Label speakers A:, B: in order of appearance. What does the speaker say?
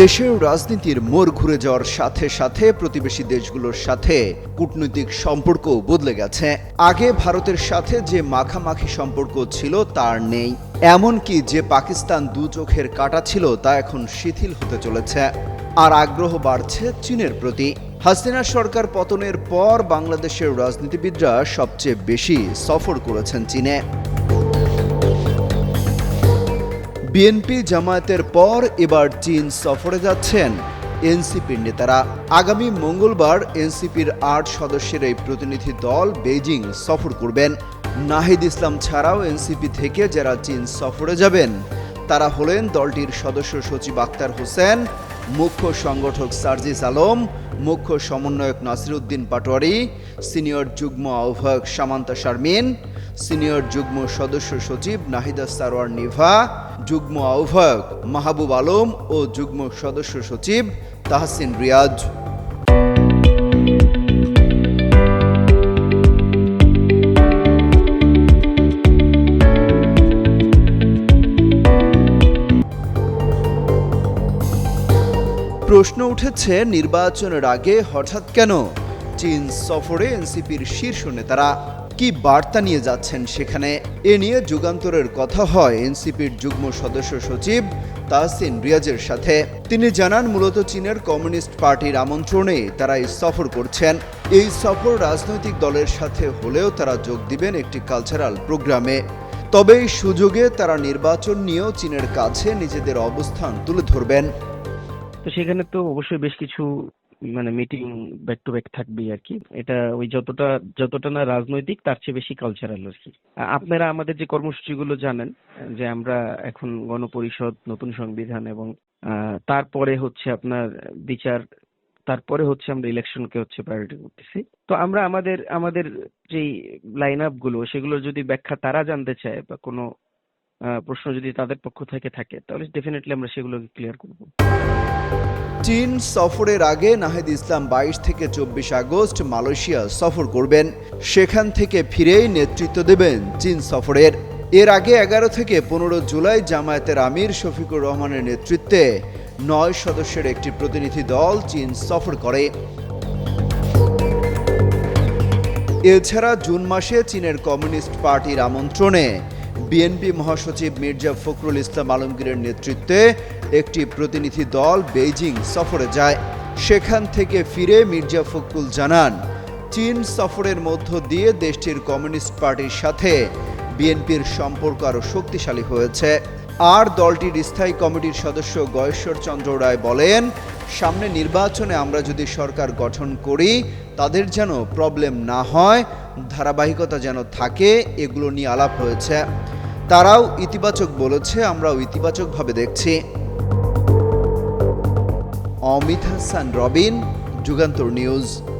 A: দেশের রাজনীতির মোড় ঘুরে যাওয়ার সাথে সাথে প্রতিবেশী দেশগুলোর সাথে কূটনৈতিক সম্পর্ক বদলে গেছে। আগে ভারতের সাথে যে মাখামাখি সম্পর্ক ছিল, তার নেই। এমনকি যে পাকিস্তান দু চোখের কাটা ছিল, তা এখন শিথিল হতে চলেছে। আর আগ্রহ বাড়ছে চীনের প্রতি। হাসিনা সরকার পতনের পর বাংলাদেশের রাজনীতিবিদরা সবচেয়ে বেশি সফর করেছেন চীনে। বিএনপি জামায়াতের পর এবার চীন সফরে যাচ্ছেন এনসিপির নেতারা। আগামী মঙ্গলবার এনসিপির আট সদস্যের এই প্রতিনিধি দল বেইজিং সফর করবেন। নাহিদ ইসলাম ছাড়াও এনসিপি থেকে যারা চীন সফরে যাবেন, তারা হলেন দলটির সদস্য সচিব আক্তার হোসেন, মুখ্য সংগঠক সার্জিস আলম, মুখ্য সমন্বয়ক নাসিরুদ্দিন পাটোয়ারি, সিনিয়র যুগ্ম আহ্বায়ক সামান্তা শারমিন সিনিয়র যুগ্ম সদস্য সচিব নাহিদা সারোয়ার নিভা, যুগ্ম আহ্বায়ক মাহবুব আলম ও যুগ্ম সদস্য সচিব তাহসিন রিয়াজ। প্রশ্ন উঠেছে, নির্বাচনের আগে হঠাৎ কেন? চীন সফরে এনসিপির শীর্ষ নেতারা কি বার্তা নিয়ে যাচ্ছেন সেখানে। এ নিয়ে যুগান্তরের কথা হয় এনসিপির যুগ্ম সদস্য সচিব তাহসিন রিয়াজের সাথে। তিনি জানান, মূলত চীনের কমিউনিস্ট পার্টির আমন্ত্রণে তারা এই সফর করছেন। এই সফর রাজনৈতিক দলের সাথে হলেও তারা যোগ দিবেন একটি কালচারাল প্রোগ্রামে তবে এই সুযোগে তারা নির্বাচন নিয়েও চীনের কাছে নিজেদের অবস্থান তুলে ধরবেন।
B: তো সেখানে তো অবশ্যই বেশ কিছু মানে মিটিং ব্যাক টু ব্যাক থাকবেই আর কি। এটা ওই যতটা যতটা না রাজনৈতিক, তার চেয়ে বেশি কালচারাল আর কি। আপনারা আমাদের যে কর্মসূচিগুলো জানেন, যে আমরা এখন গণপরিষদ, নতুন সংবিধান এবং তারপরে হচ্ছে আপনার বিচার, তারপরে হচ্ছে আমরা ইলেকশনকে হচ্ছে প্রায়োরিটি করতেছি। তো আমরা আমাদের আমাদের যেই লাইন আপগুলো সেগুলো যদি ব্যাখ্যা তারা জানতে চায় বা কোনো প্রশ্ন যদি তাদের পক্ষ থেকে থাকে, তাহলে ডেফিনেটলি আমরা সেগুলোকে ক্লিয়ার করব।
A: চীন সফরের আগে নাহিদ ইসলাম বাইশ থেকে চব্বিশ আগস্ট মালয়েশিয়া সফর করবেন। সেখান থেকে ফিরেই নেতৃত্ব দেবেন চীন সফরের। এর আগে এগারো থেকে পনেরো জুলাই জামায়াতের আমির শফিকুর রহমানের নেতৃত্বে নয় সদস্যের একটি প্রতিনিধি দল চীন সফর করে। এছাড়া জুন মাসে চীনের কমিউনিস্ট পার্টির আমন্ত্রণে বিএনপি মহাসচিব মির্জা ফখরুল ইসলাম আলমগীরের নেতৃত্বে একটি প্রতিনিধি দল বেইজিং সফরে যায়। সেখান থেকে ফিরে মির্জা ফখরুল জানান, চীন সফরের মধ্য দিয়ে দেশটির কমিউনিস্ট পার্টির সাথে বিএনপির সম্পর্ক আরও শক্তিশালী হয়েছে। আর দলটির স্থায়ী কমিটির সদস্য গয়েশ্বর চন্দ্র রায় বলেন, সামনে নির্বাচনে আমরা যদি সরকার গঠন করি, তাদের যেন প্রবলেম না হয়, ধারাবাহিকতা যেন থাকে, এগুলো নিয়ে আলাপ হয়েছে। তারাও ইতিবাচক বলেছে, আমরাও ইতিবাচকভাবে দেখছি। অমিত হাসান, রবিন, যুগান্তর নিউজ।